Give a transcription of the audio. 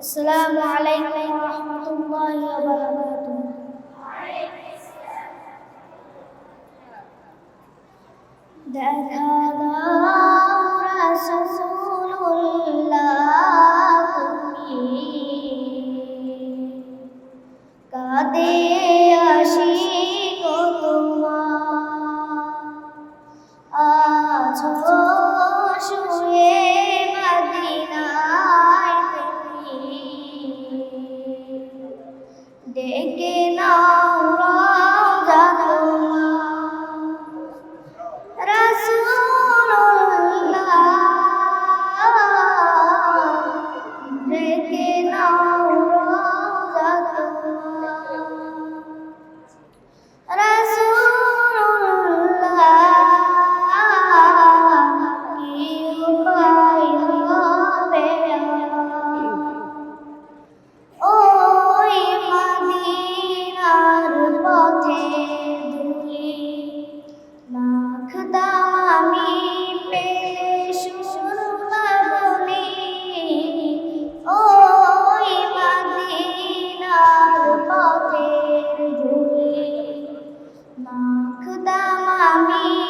السلام عليكم ورحمة الله وبركاته. هذا رسول الله قد ডেকে নাও me